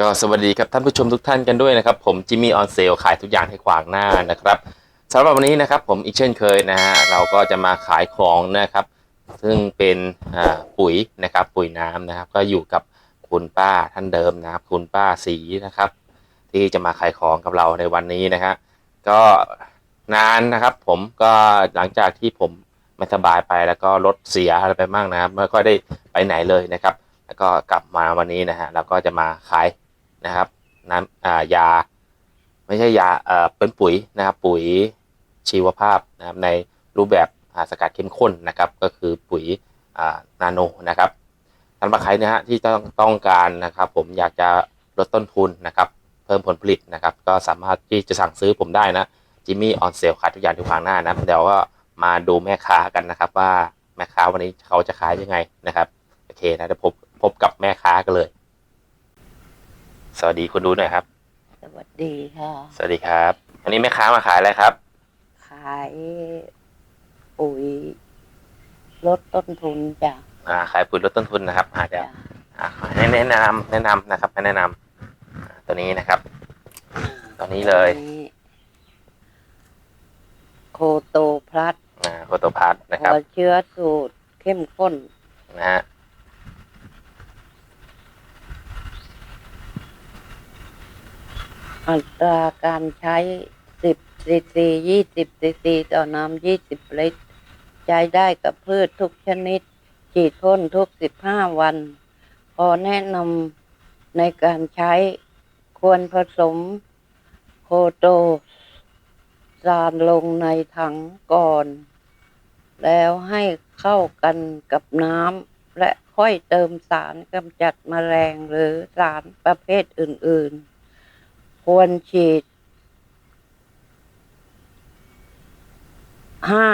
ก็สวัสดีครับท่านผู้ชมทุกท่านกันด้วยนะครับผมจิมมี่ออนเซลขายทุกอย่างให้ขวางหน้านะครับสำหรับวันนี้นะครับผมอีกเช่นเคยนะฮะเราก็จะมาขายของนะครับ ซึ่งเป็นอ่าปุ๋ยนะครับปุ๋ยน้ำนะครับ ก็อยู่กับคุณป้าท่านเดิมนะครับ คุณป้าสีนะครับ ที่จะมาขายของกับเราในวันนี้นะฮะก็นานนะครับ ผมก็หลังจากที่ผมไม่สบายไปแล้วก็รถเสียอะไรไปบ้างนะครับไม่ค่อยได้ไปไหนเลยนะครับ แล้วก็กลับมาวันนี้นะฮะเราก็จะมาขาย นะครับน้ำอ่ายา ไม่ใช่ยาเอ่อเป็นปุ๋ยนะครับปุ๋ยชีวภาพนะครับในรูปแบบอ่าสกัดเข้มข้นนะครับ ก็คือปุ๋ยอ่านาโนนะครับสำหรับใครนะฮะที่ต้องต้องการนะครับผมอยากจะลดต้นทุนนะครับเพิ่มผลผลิตนะครับ ก็สามารถที่จะสั่งซื้อผมได้นะจิมมี่ออนเซลขายทุกอย่างทุกขวางหน้านะเดี๋ยวก็มาดูแม่ค้ากันนะครับ ว่าแม่ค้าวันนี้เขาจะขายยังไงนะครับโอเคนะเดี๋ยวพบพบกับแม่ค้ากันเลย สวัสดีคุณดูหน่อยครับ สวัสดีค่ะ สวัสดีครับวันนี้แม่ค้ามาขายอะไรครับ ขายปุ๋ยลดต้นทุนจ้ะอ่าขายปุ๋ยลดต้นทุนนะครับอ่าเดี๋ยวจ้ะอ่าขอให้แนะนำแนะนำนะครับให้แนะนำอ่าตัวนี้นะครับ ตัวนี้เลยอันนี้โคโตพลัสอ่าโคโตพาร์ทนะครับหัวเชื้อสูตรเข้มข้นนะฮะ อัตราการใช้สิบซีซียี่สิบซีซีต่อน้ำยี่สิบลิตร ใช้ได้กับพืชทุกชนิด ฉีดพ่นทุกสิบห้าวัน พอแนะนำในการใช้ควรผสมโคโตสารลงในถังก่อน แล้วให้เข้ากันกับน้ำและค่อยเติมสารกำจัดแมลงหรือสารประเภทอื่น ๆ ควรฉีดห้า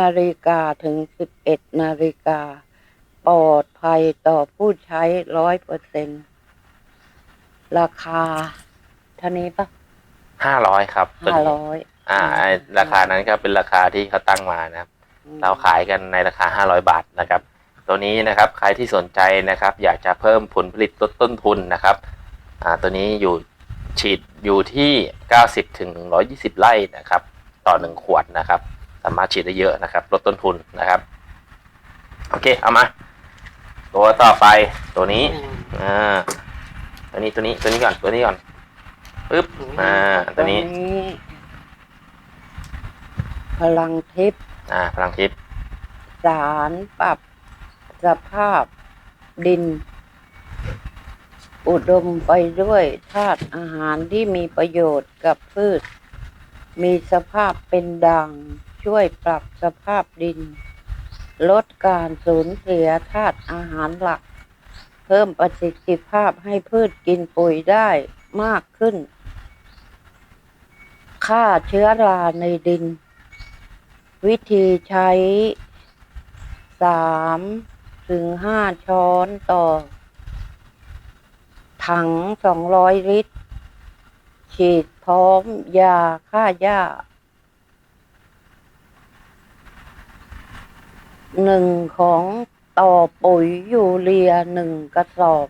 นาฬิกาถึงสิบเอ็ดนาฬิกาปลอดภัยต่อผู้ใช้ร้อยเปอร์เซ็นราคาเท่านี้ปะห้าร้อยครับตัวห้านี้ร้อยอ่าไอ้ราคานั้นก็เป็นราคาที่เขาตั้งมานะครับ เราขายกันในราคา500บาทนะครับ ตัวนี้นะครับใครที่สนใจนะครับ อยากจะเพิ่มผลผลิตลดต้นทุนนะครับ อ่าตัวนี้อยู่ ฉีดอยู่ที่ 90ถึง120 ไร่นะครับ ต่อ 1 ขวดนะครับ สามารถฉีดได้เยอะนะครับ ลดต้นทุนนะครับ โอเค เอามา ตัวต่อไปตัวนี้อ่าตัวนี้ตัวนี้ตัวนี้ก่อนตัวนี้ก่อนปึ๊บอ่าตัวนี้ พลังทิพย์อ่าพลังทิพย์สารปรับสภาพดิน อุดมไปด้วยธาตุอาหารที่มีประโยชน์กับพืช มีสภาพเป็นด่างช่วยปรับสภาพดิน ลดการสูญเสียธาตุอาหารหลัก เพิ่มประสิทธิภาพให้พืชกินปุ๋ยได้มากขึ้นฆ่าเชื้อราในดิน วิธีใช้สามถึงห้าช้อนต่อ ถังสองร้อยลิตร ฉีดพร้อมยาฆ่าหญ้าหนึ่งของต่อปุ๋ยยูเรียหนึ่งกระสอบ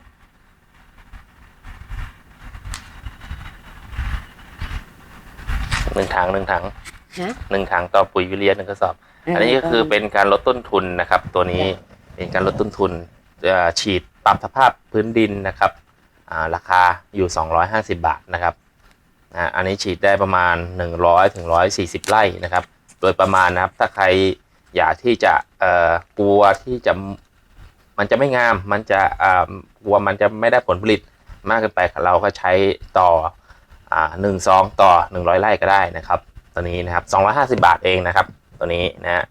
หนึ่งถังหนึ่งถังฮะ หนึ่งถังต่อปุ๋ยยูเรียหนึ่งกระสอบ อันนี้ก็คือเป็นการลดต้นทุนนะครับ ตัวนี้เป็นการลดต้นทุนเอ่อฉีดปรับสภาพพื้นดินนะครับอ่า ราคาอยู่ 250 บาทนะครับอันนี้ฉีดได้ประมาณ 100ถึง140 ไร่นะครับ โดยประมาณนะครับถ้าใครอยากที่จะกลัวที่จะมันจะไม่งามมันจะกลัวมันจะไม่ได้ผลผลิตมากเกินไปเราก็ใช้ต่ออ่าหนึ่งซองต่อ 100 ไร่ก็ได้นะครับตัวนี้นะครับ 250 บาทเองนะครับ ตัวนี้นะฮะ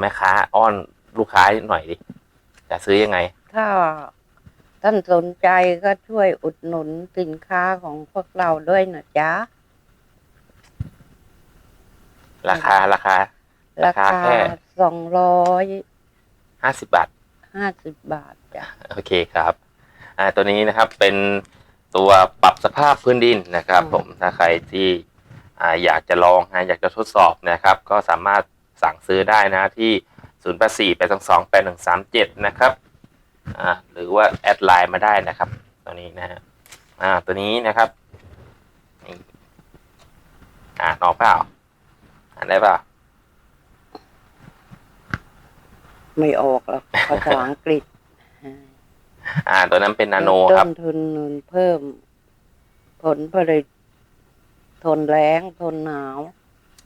แม่ค้าอ้อนลูกค้าหน่อยดิจะซื้อยังไง ถ้า ท่านสนใจก็ช่วยอุดหนุนสินค้าของพวกเราด้วยนะจ๊ะ ราคาราคา ราราคาคาแค่ สองร้อย50บาทห้าสิบบาทจ้ะ โอเคครับ อ่าตัวนี้นะครับเป็นตัวปรับสภาพพื้นดินนะครับผมถ้าใครที่อ่าอยากจะลองนะอยากจะทดสอบนะครับ ก็สามารถสั่งซื้อได้นะที่ 0 8 4 8 2 2 8 1 3 7 นะครับ อ่าหรือว่าแอดไลน์มาได้นะครับ ตัวนี้นะฮะอ่าตัวนี้นะครับนี่อ่านออกเปล่าอ่านได้เปล่าไม่ออกหรอกภาษาอังกฤษ อ่า ตัวนั้นเป็นนาโนคต้รับนทุนเพิ่ม ผลผลิตทนแรงทนหนาว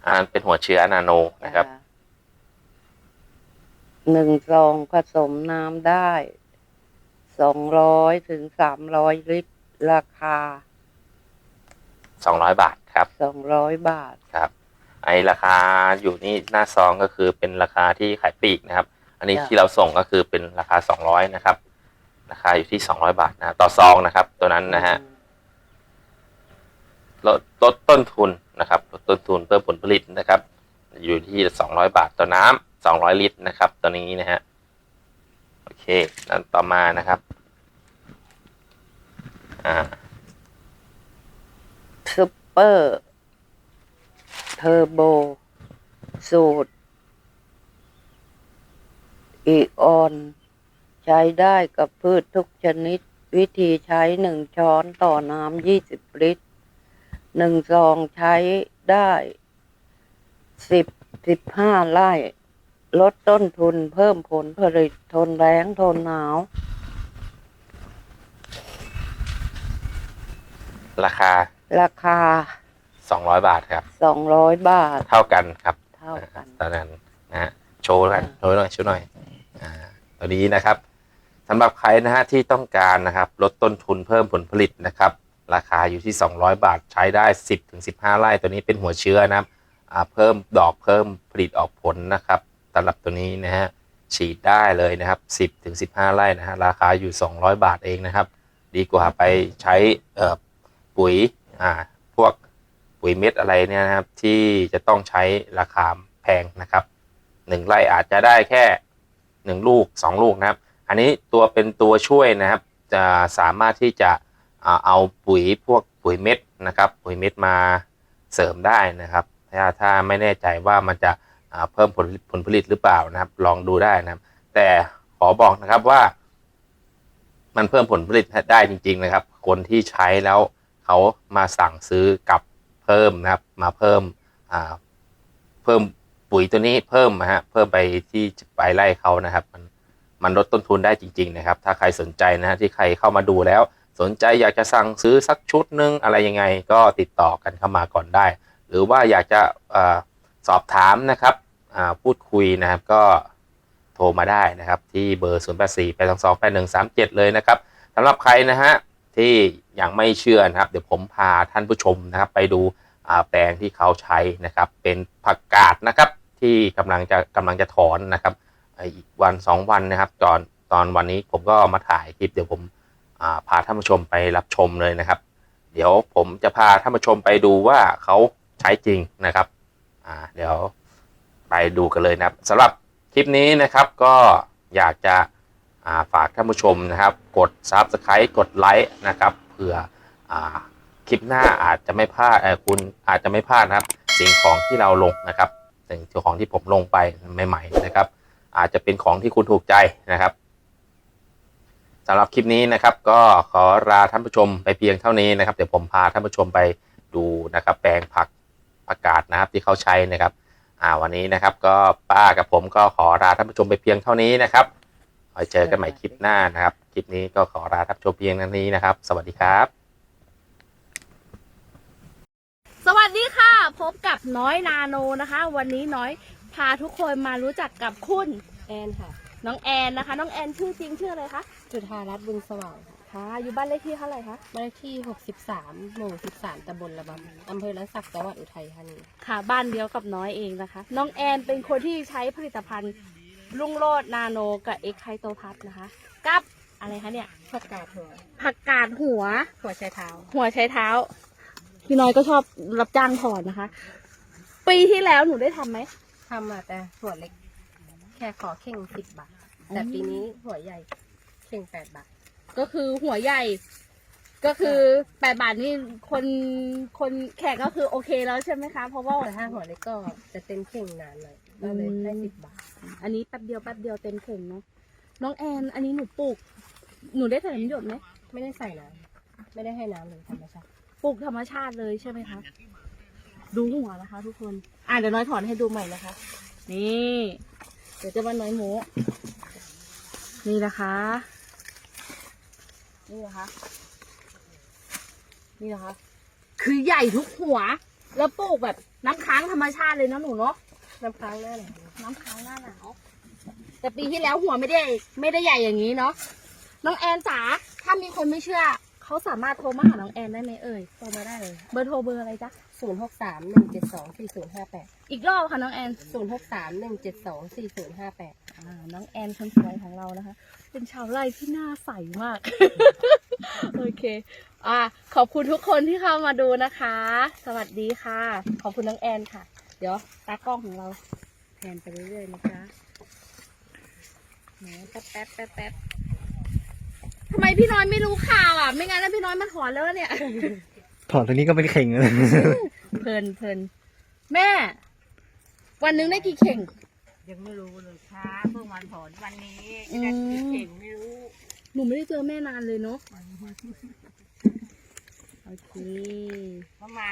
อ่าเป็นหัวเชื้อนาโนนะครับจ้ะหนึ่งซองผสมน้ำได้ สองร้อยถึงสามร้อยลิตร ราคาสองร้อยบาทครับสองร้อยบาทครับ ไอราคาอยู่นี่หน้าซองก็คือเป็นราคาที่ขายปลีกนะครับ อันนี้จ้ะที่เราส่งก็คือเป็นราคาสองร้อยนะครับ ราคาอยู่ที่สองร้อยบาทนะครับต่อซองนะครับ ตัวนั้นนะฮะลดลดต้นทุนนะครับลดต้นทุนเพิ่มผลผลิตนะครับ อยู่ที่สองร้อยบาทต่อน้ำสองร้อยลิตรนะครับ ตัวนี้นะฮะโอเคนั้น ต่อมานะครับอ่าซุปเปอร์เทอร์โบ สูตรอีออน ใช้ได้กับพืชทุกชนิด วิธีใช้หนึ่งช้อนต่อน้ำยี่สิบลิตรหนึ่งซองใช้ได้สิบสิบห้าไร่ ลดต้นทุนเพิ่มผลผลิตทนแรงทนหนาว ราคา ราคาสองร้อยบาทครับ สองร้อยบาท เท่ากันครับเท่ากัน ตอนนั้นนะฮะโชว์กันโชว์หน่อยโชว์หน่อยอ่าตัวนี้นะครับสำหรับใครนะฮะที่ต้องการนะครับ ลดต้นทุนเพิ่มผลผลิตนะครับ ราคาอยู่ที่ 200 บาทใช้ได้ 10ถึง15 ไร่ตัวนี้เป็นหัวเชื้อนะครับอ่าเพิ่มดอกเพิ่มผลิตออกผลนะครับ สำหรับตัวนี้นะฮะฉีดได้เลยนะครับ 10ถึง15 ไร่นะฮะราคาอยู่ 200 บาทเองนะครับ ดีกว่าไปใช้ปุ๋ยอ่าพวกปุ๋ยเม็ดอะไรเนี่ยนะครับ ที่จะต้องใช้ราคาแพงนะครับหนึ่งไร่อาจจะได้แค่หนึ่งลูกสองลูกนะครับ อันนี้ตัวเป็นตัวช่วยนะครับ จะสามารถที่จะเอาปุ๋ยพวกปุ๋ยเม็ดนะครับ ปุ๋ยเม็ดมาเสริมได้นะครับ ถ้าถ้าไม่แน่ใจว่ามันจะ เพิ่มผลผลผลิตหรือเปล่านะครับ ลองดูได้นะครับ แต่ขอบอกนะครับว่า มันเพิ่มผลผลิตได้จริง ๆ นะครับ คนที่ใช้แล้วเขามาสั่งซื้อกับเพิ่มนะครับ มาเพิ่มอ่าเพิ่มปุ๋ยตัวนี้เพิ่มนะฮะเพิ่มไปที่ไปไล่เขานะครับ มันมันลดต้นทุนได้จริง ๆ นะครับ ถ้าใครสนใจนะฮะที่ใครเข้ามาดูแล้ว สนใจอยากจะสั่งซื้อสักชุดหนึงอะไรยังไง ก็ติดต่อกันเข้ามาก่อนได้ หรือว่าอยากจะ อาสอบถามนะครับพูดคุยนะครับก็โทรมาได้นะครับที่เบอร์ 0 8 4 8 2 2 8 1 3 7 เลยนะครับสำหรับใครนะฮะที่ยังไม่เชื่อนะครับ เดี๋ยวผมพาท่านผู้ชมนะครับไปดูแปลงที่เขาใช้นะครับ เป็นผักกาดนะครับที่กำลังจะกำลังจะถอนนะครับอีกวันสองวันนะครับตอนตอนวันนี้ผมก็มาถ่ายคลิปเดี๋ยวผมาพาท่านผู้ชมไปรับชมเลยนะครับ เดี๋ยวผมจะพาท่านผู้ชมไปดูว่าเขาใช้จริงนะครับ อ่าเดี๋ยวไปดูกันเลยนะครับสำหรับคลิปนี้นะครับก็อยากจะาฝากท่านผู้ชมนะครับ กด Subscribe กดไลค์นะครับเผื่ออคลิปหน้าอาจจะไม่พลาดเออคุณอาจจะไม่พลาดนะครับ สิ่งของที่เราลงนะครับ สิ่งของที่ผมลงไปใหม่ๆนะครับ อาจจะเป็นของที่คุณถูกใจนะครับสำหรับคลิปนี้นะครับ ก็ขอลาท่านผู้ชมไปเพียงเท่านี้นะครับ เดี๋ยวผมพาท่านผู้ชมไปดูนะครับ แปลงผัก ผักกาดนะครับที่เขาใช้นะครับอ่าวันนี้นะครับก็ป้ากับผมก็ขอลาท่านผู้ชมไปเพียงเท่านี้นะครับไว้เจอกันใหม่คลิปหน้านะครับ คลิปนี้ก็ขอลาท่านผู้ชมเพียงเท่านี้นะครับ สวัสดีครับ สวัสดีค่ะพบกับน้อยนาโนนะคะ วันนี้น้อยพาทุกคนมารู้จักกับคุณ แอนค่ะ น้องแอนนะคะ น้องแอนชื่อจริงชื่ออะไรคะ จุธารัตน์บุญสว่างค่ะ ค่ะ อยู่บ้านเลขที่เท่าไหร่คะ บ้านเลขที่ 63 หมู่ 13 ตำบลระบำอำเภอละสักจังหวัดอุทัยธานี ค่ะ บ้านเดียวกับน้อยเองนะคะ น้องแอนเป็นคนที่ใช้ผลิตภัณฑ์รุ่งโรจน์นาโนกับเอ็กไคโตพัทนะคะ กับอะไรคะเนี่ย ผักกาดหัว ผักกาดหัว หัวไชเท้า หัวใช้เท้า พี่น้อยก็ชอบรับจ้างถอนนะคะ ปีที่แล้วหนูได้ทำไหม ทำมาแต่หัวเล็ก แค่ขอเข่ง 10 บาท แต่ปีนี้หัวใหญ่ เข่ง 8 บาท ก็คือหัวใหญ่ ก็คือแปดบาทนี่คนคนแขกก็คือโอเคแล้วใช่ไหมคะ เพราะว่า แต่ถ้าหัวเล็กก็จะเต็มเข่งนานหน่อยก็เลยได้อืม10บาท อันนี้แป๊บเดียวแป๊บเดียวเต็มเข่งเนาะน้องแอน อันนี้หนูปลูก หนูได้ใส่น้ำหยดไหมไม่ได้ใส่น้ไม่ได้ให้น้ำเลยธรรมชาติปลูกธรรมชาติเลยใช่ไหมคะ ดูหัวนะคะ ทุกคน อะเดี๋ยวน้อยถอนให้ดูใหม่นะคะ นี่ เดี๋ยวจะมาน้อยโมนี่นะคะ นี่นะคะ นี่นะคะ คือใหญ่ทุกหัว แล้วปลูกแบบน้ำค้างธรรมชาติเลยนะหนูเนาะ น้ำค้างหน้าหนาวน้ำค้างหน้าหนาว แต่ปีที่แล้วหัวไม่ได้ ไม่ได้ใหญ่อย่างนี้เนาะ น้องแอนจ๋า ถ้ามีคนไม่เชื่อ เขาสามารถโทรมาหาน้องแอนได้ไหมเอ่ย โทรมาได้เลย เบอร์โทรเบอร์อะไรจ๊ะศูนย์หกสามหนึ่งเจ็ดสองสี่ศูนย์ห้าแปดอีกรอบค่ะน้องแอนศูนย์หกสามหนึ่งเจ็ดสองสี่ศูนย์ห้าแปดอ่า น้องแอนคนสวยของเรานะคะ เป็นชาวไร่ที่หน้าใสมาก โอเค อ่า ขอบคุณทุกคนที่เข้ามาดูนะคะ สวัสดีค่ะ ขอบคุณน้องแอนค่ะ เดี๋ยวตากล้องของเราแทนไปเรื่อยๆนะคะแหมแป๊บแป๊บแป๊บแป๊บทำไมพี่น้อยไม่รู้ข่าวอะ ไม่งั้นนะพี่น้อยมาถอนแล้วเนี่ย ถอดตรงนี้ก็เป็นเข่งเลยเพลินเพลินแม่ วันหนึงได้กี่เข่ง ยังไม่รู้เลยค่ะเพิ่งวันถอนวันนี้อืมจะเก่งไม่รู้หนูไม่ได้เจอแม่นานเลยเนาะ โอเค เพราะมา